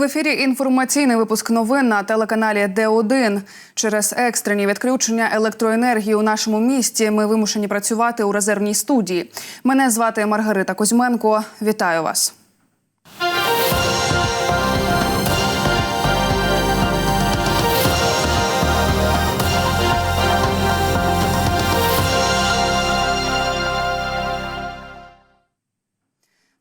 В ефірі інформаційний випуск новин на телеканалі Д1. Через екстрені відключення електроенергії у нашому місті ми вимушені працювати у резервній студії. Мене звати Маргарита Кузьменко. Вітаю вас.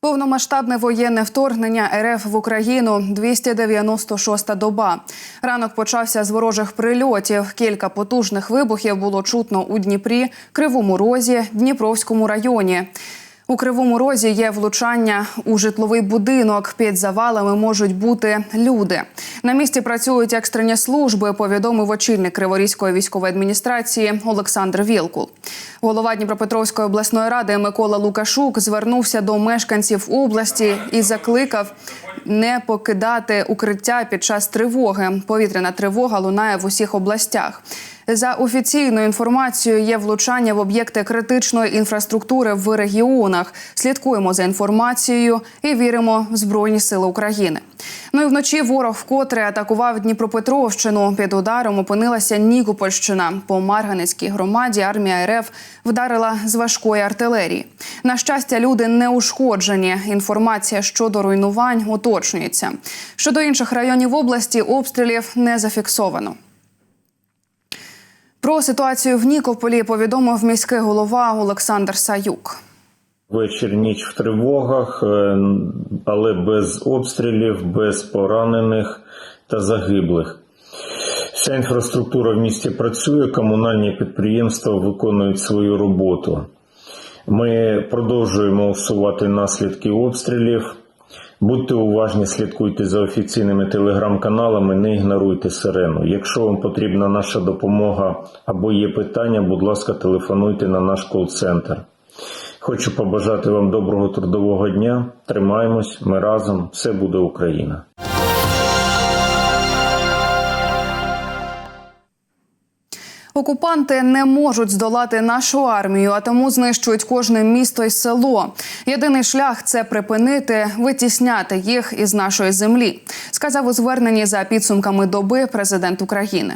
Повномасштабне воєнне вторгнення РФ в Україну 296-та доба. Ранок почався з ворожих прильотів. Кілька потужних вибухів було чутно у Дніпрі, Кривому Розі, Дніпровському районі. У Кривому Розі є влучання у житловий будинок. Під завалами можуть бути люди. На місці працюють екстрені служби. Повідомив очільник Криворізької військової адміністрації Олександр Вілкул. Голова Дніпропетровської обласної ради Микола Лукашук звернувся до мешканців області і закликав не покидати укриття під час тривоги. Повітряна тривога лунає в усіх областях. За офіційною інформацією, є влучання в об'єкти критичної інфраструктури в регіонах. Слідкуємо за інформацією і віримо в Збройні Сили України. Ну і вночі ворог вкотре атакував Дніпропетровщину. Під ударом опинилася Нікопольщина. По Марганецькій громаді армія РФ вдарила з важкої артилерії. На щастя, люди не ушкоджені. Інформація щодо руйнувань уточнюється. Щодо інших районів області обстрілів не зафіксовано. Про ситуацію в Нікополі повідомив міський голова Олександр Саюк. Вечір ніч в тривогах, е, але без обстрілів, без поранених та загиблих. Вся інфраструктура в місті працює, комунальні підприємства виконують свою роботу. Ми продовжуємо усувати наслідки обстрілів. Будьте уважні, слідкуйте за офіційними телеграм-каналами, не ігноруйте сирену. Якщо вам потрібна наша допомога або є питання, будь ласка, телефонуйте на наш кол-центр. Хочу побажати вам доброго трудового дня. Тримаємось, ми разом, все буде Україна. Окупанти не можуть здолати нашу армію, а тому знищують кожне місто і село. Єдиний шлях це припинити, витісняти їх із нашої землі, сказав у зверненні за підсумками доби президент України.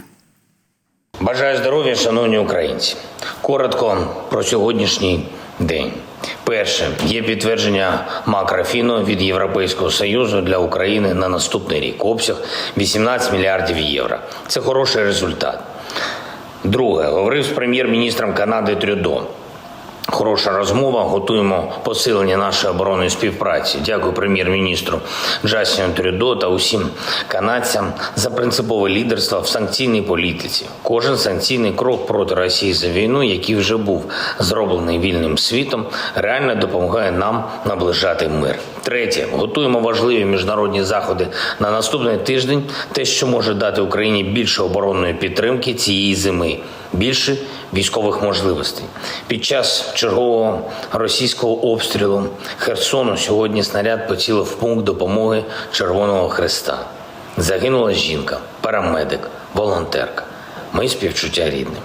Бажаю здоров'я, шановні українці. Коротко про сьогоднішній день. Перше є підтвердження макрофіну від Європейського союзу для України на наступний рік. Обсяг 18 мільярдів євро. Це хороший результат. Друге, говорив з прем'єр-міністром Канади Трюдо. Хороша розмова. Готуємо посилення нашої оборонної співпраці. Дякую прем'єр-міністру Джастіну Трюдо та усім канадцям за принципове лідерство в санкційній політиці. Кожен санкційний крок проти Росії за війну, який вже був зроблений вільним світом, реально допомагає нам наближати мир. Третє, готуємо важливі міжнародні заходи на наступний тиждень. Те, що може дати Україні більше оборонної підтримки цієї зими, більше військових можливостей. Під час чергового російського обстрілу Херсону сьогодні снаряд поцілив пункт допомоги Червоного Хреста. Загинула жінка, парамедик, волонтерка. Ми співчуття рідним.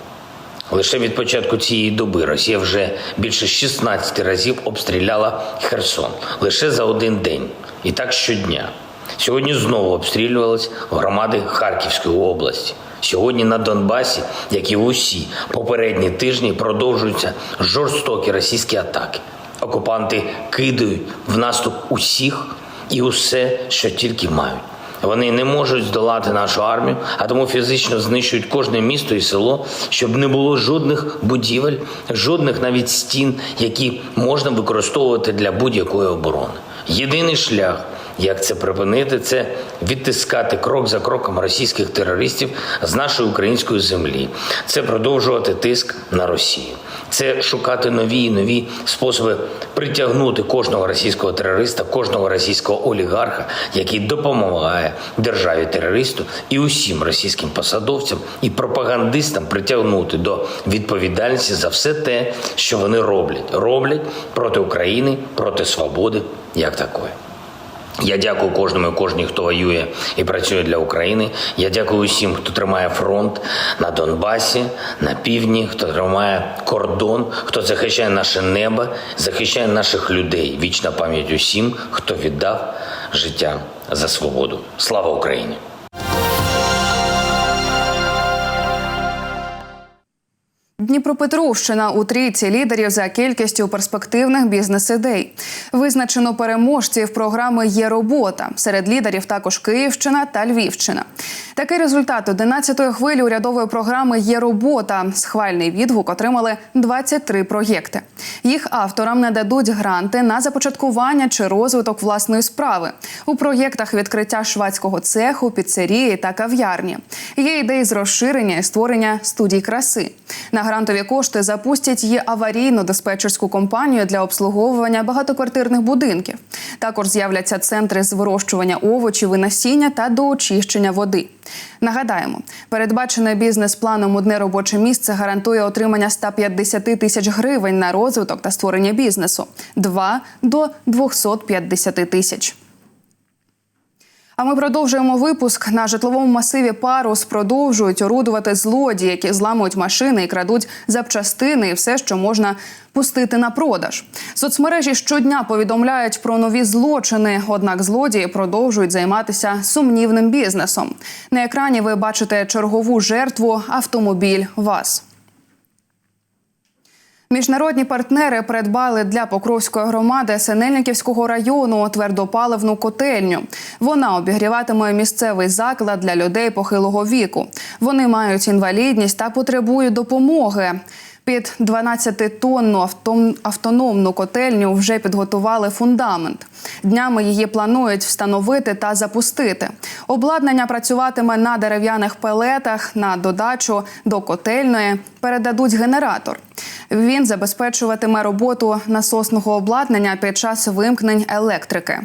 Лише від початку цієї доби Росія вже більше 16 разів обстріляла Херсон лише за один день. І так щодня. Сьогодні знову обстрілювались громади Харківської області. Сьогодні на Донбасі, як і усі попередні тижні, продовжуються жорстокі російські атаки. Окупанти кидають в наступ усіх і усе, що тільки мають. Вони не можуть здолати нашу армію, а тому фізично знищують кожне місто і село, щоб не було жодних будівель, жодних навіть стін, які можна використовувати для будь-якої оборони. Єдиний шлях, як це припинити, це відтискати крок за кроком російських терористів з нашої української землі. Це продовжувати тиск на Росію. Це шукати нові і нові способи притягнути кожного російського терориста, кожного російського олігарха, який допомагає державі терористу і усім російським посадовцям і пропагандистам притягнути до відповідальності за все те, що вони роблять, роблять проти України, проти свободи, як такої. Я дякую кожному і кожній, хто воює і працює для України. Я дякую усім, хто тримає фронт на Донбасі, на півдні, хто тримає кордон, хто захищає наше небо, захищає наших людей. Вічна пам'ять усім, хто віддав життя за свободу. Слава Україні! Дніпропетровщина у трійці лідерів за кількістю перспективних бізнес-ідей. Визначено переможців програми Є робота. Серед лідерів також Київщина та Львівщина. Такий результат 11-ї хвилі урядової програми Є робота. Схвальний відгук отримали 23 проєкти. Їх авторам нададуть гранти на започаткування чи розвиток власної справи. У проєктах відкриття швадського цеху, піцерії та кав'ярні. Є ідеї з розширення і створення студій краси. На грантові кошти запустять її аварійну диспетчерську компанію для обслуговування багатоквартирних будинків. Також з'являться центри з вирощування овочів і насіння та до очищення води. Нагадаємо, передбачене бізнес-планом одне робоче місце гарантує отримання 150 тисяч гривень на розвиток та створення бізнесу, два до 250 тисяч. А ми продовжуємо випуск на житловому масиві Парус. Продовжують орудувати злодії, які зламують машини і крадуть запчастини і все, що можна пустити на продаж. Соцмережі щодня повідомляють про нові злочини. Однак злодії продовжують займатися сумнівним бізнесом. На екрані ви бачите чергову жертву автомобіль ВАЗ. Міжнародні партнери придбали для Покровської громади Синельниківського району твердопаливну котельню. Вона обігріватиме місцевий заклад для людей похилого віку. Вони мають інвалідність та потребують допомоги. Під 12-тонну автономну котельню вже підготували фундамент. Днями її планують встановити та запустити. Обладнання працюватиме на дерев'яних пелетах. На додачу до котельної передадуть генератор. Він забезпечуватиме роботу насосного обладнання під час вимкнень електрики.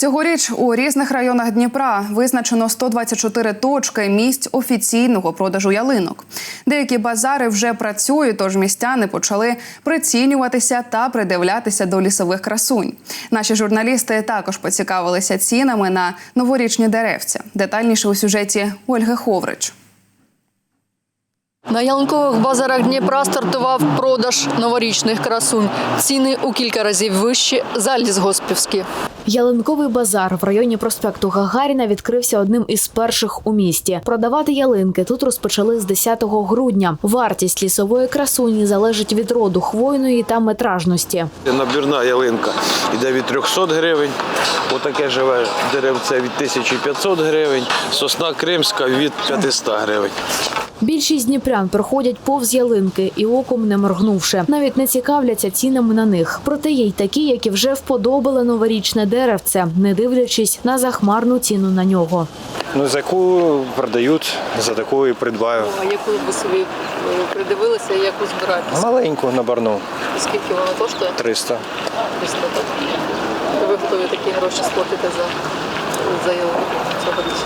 Цьогоріч у різних районах Дніпра визначено 124 точки місць офіційного продажу ялинок. Деякі базари вже працюють, тож містяни почали прицінюватися та придивлятися до лісових красунь. Наші журналісти також поцікавилися цінами на новорічні деревця. Детальніше у сюжеті Ольги Ховрич. На ялинкових базарах Дніпра стартував продаж новорічних красунь. Ціни у кілька разів вищі за лісгоспівські. Ялинковий базар в районі проспекту Гагаріна відкрився одним із перших у місті. Продавати ялинки тут розпочали з 10 грудня. Вартість лісової красуні залежить від роду хвойної та метражності. Набірна ялинка йде від 300 гривень, отаке живе деревце від 1500 гривень, сосна кримська від 500 гривень. Більшість дніпрян проходять повз ялинки і оком не моргнувши. Навіть не цікавляться цінами на них. Проте є й такі, які вже вподобали новорічне деревце, не дивлячись на захмарну ціну на нього. Ну, за яку продають, за таку і придбаю. А яку ви собі придивилися і яку збираєтесь? Маленьку набарну Скільки вона коштує? 300. 300, так? Ви готові такі гроші сплатити за, за ялинку цьогоріч?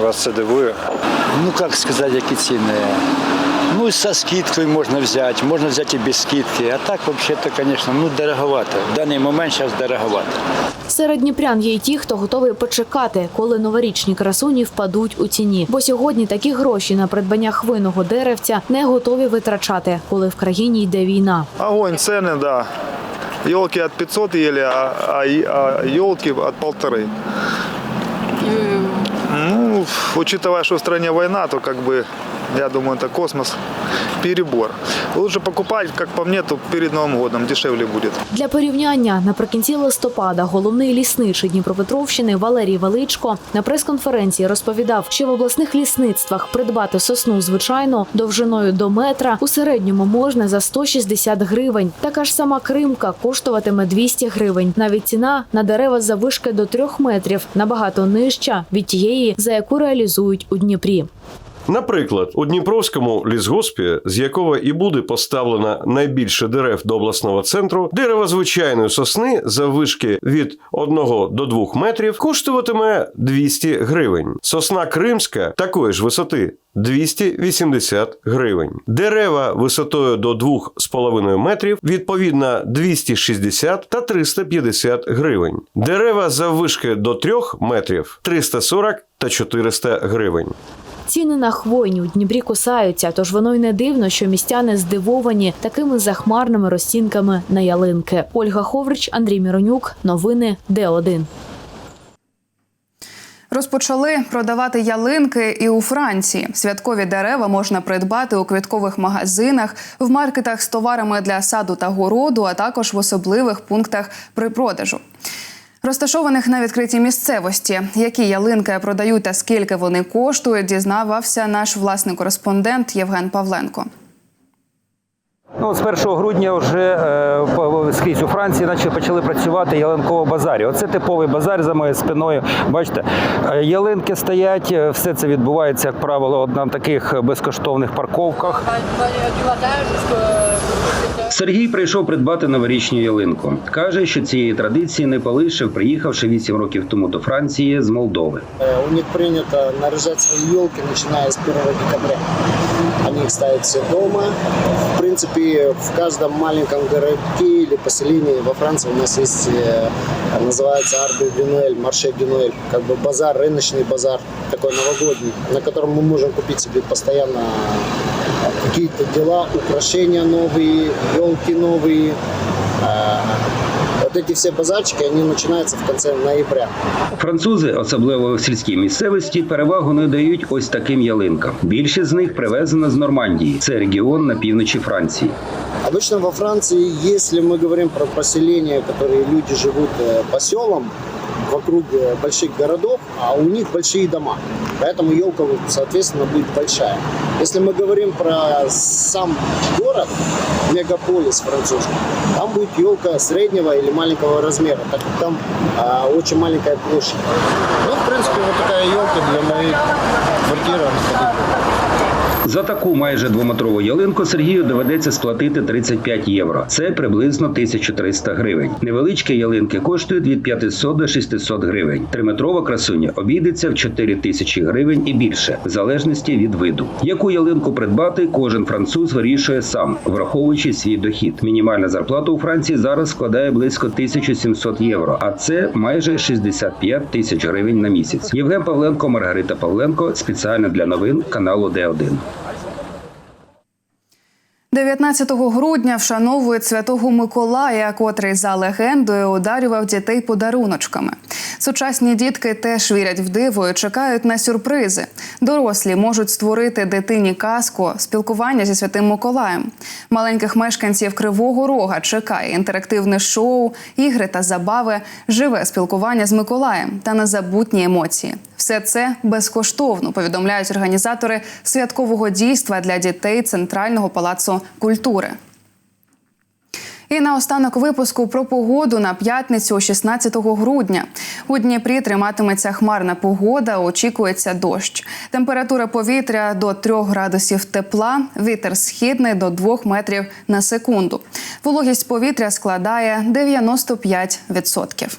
Вас це дивує? Ну, как сказать, які ціни? Ну, со скидкою можна взяти, можна взяти і без скидки. А так, вообще-то, конечно, ну, дороговато. В даний момент зараз дороговато. Серед дніпрян є й ті, хто готовий почекати, коли новорічні красуні впадуть у ціні. Бо сьогодні такі гроші на придбання хвойного деревця не готові витрачати, коли в країні йде війна. Огонь, цены, да. Елки от 500 ели, а, а, а елки от полторы. Ну, учитывая, что в стране война, то как бы, я думаю, это космос перебор. Лучше покупать, как по мне, то перед Новым годом дешевле будет. Для порівняння наприкінці листопада головний лісничий Дніпропетровщини Валерій Величко на прес-конференції розповідав, що в обласних лісництвах придбати сосну звичайно довжиною до метра у середньому можна за 160 гривень. Така ж сама кримка коштуватиме 200 гривень. Навіть ціна на дерева заввишки до трьох метрів набагато нижча від тієї, за яку реалізують у Дніпрі. Наприклад, у Дніпровському лісгоспі, з якого і буде поставлено найбільше дерев до обласного центру, дерево звичайної сосни заввишки від 1 до 2 метрів коштуватиме 200 гривень. Сосна кримська такої ж висоти 280 гривень. Дерева висотою до 2,5 метрів відповідно 260 та 350 гривень. Дерева заввишки до 3 метрів 340 та 400 гривень. Ціни на хвойні у Дніпрі кусаються, тож воно й не дивно, що містяни здивовані такими захмарними розцінками на ялинки. Ольга Ховрич, Андрій Міронюк. Новини Д1. Розпочали продавати ялинки і у Франції. Святкові дерева можна придбати у квіткових магазинах, в маркетах з товарами для саду та городу, а також в особливих пунктах при продажу. Розташованих на відкритій місцевості, які ялинки продають та скільки вони коштують, дізнавався наш власний кореспондент Євген Павленко. Ну, з 1 грудня вже е, скрізь у Франції наче почали працювати ялинково базарі. Оце типовий базар за моєю спиною. Бачите, е, ялинки стоять, е, все це відбувається, як правило, на таких безкоштовних парковках. Сергій прийшов придбати новорічну ялинку. Каже, що цієї традиції не полишив, приїхавши 8 років тому до Франції з Молдови. Э, У них принято наряжать свои елки, начиная с 1 декабря. Они их ставят все дома. В принципе, в каждом маленьком городке или поселении во Франции у нас есть, э, называется Арбе Дюнуэль, Марше Дюнуэль, как бы базар, рыночный базар, такой новогодний, на котором мы можем купить себе постоянно какие-то дела, украшения новые, елки новые. Э, Вот эти все базарчики, они начинаются в конце ноября. Французи, особливо в сільській місцевості, перевагу не дають ось таким ялинкам. Більшість з них привезено з Нормандії. Це регіон на півночі Франції. Обычно во Франции, если мы говорим про поселения, которые люди живут э, по селам, вокруг э, больших городов, а у них большие дома. Поэтому елка, соответственно, будет большая. Если мы говорим про сам город, мегаполис французский, там будет елка среднего или маленького размера, так как там а, очень маленькая площадь. Ну, в принципе, вот такая елка для моей квартиры. За таку майже двометрову ялинку Сергію доведеться сплатити 35 євро. Це приблизно 1300 гривень. Невеличкі ялинки коштують від 500 до 600 гривень. Триметрова красуня обійдеться в 4000 гривень і більше, в залежності від виду. Яку ялинку придбати, кожен француз вирішує сам, враховуючи свій дохід. Мінімальна зарплата у Франції зараз складає близько 1700 євро, а це майже 65 тисяч гривень на місяць. Євген Павленко, Маргарита Павленко спеціально для новин каналу Д1. I 19 грудня вшановують святого Миколая, котрий за легендою одарював дітей подаруночками. Сучасні дітки теж вірять в диво і чекають на сюрпризи. Дорослі можуть створити дитині казку, спілкування зі святим Миколаєм. Маленьких мешканців Кривого Рога чекає інтерактивне шоу, ігри та забави, живе спілкування з Миколаєм та незабутні емоції. Все це безкоштовно повідомляють організатори святкового дійства для дітей Центрального палацу культури. І наостанок випуску про погоду на п'ятницю 16 грудня. У Дніпрі триматиметься хмарна погода, очікується дощ. Температура повітря до 3 градусів тепла, вітер східний до 2 метрів на секунду. Вологість повітря складає 95%.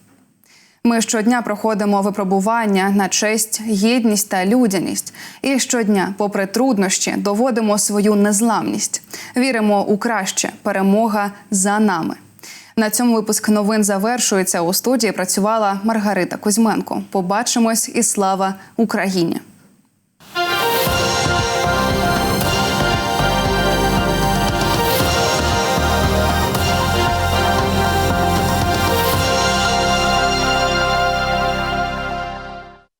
Ми щодня проходимо випробування на честь, гідність та людяність. І щодня, попри труднощі, доводимо свою незламність. Віримо у краще. Перемога за нами. На цьому випуск новин завершується. У студії працювала Маргарита Кузьменко. Побачимось і слава Україні!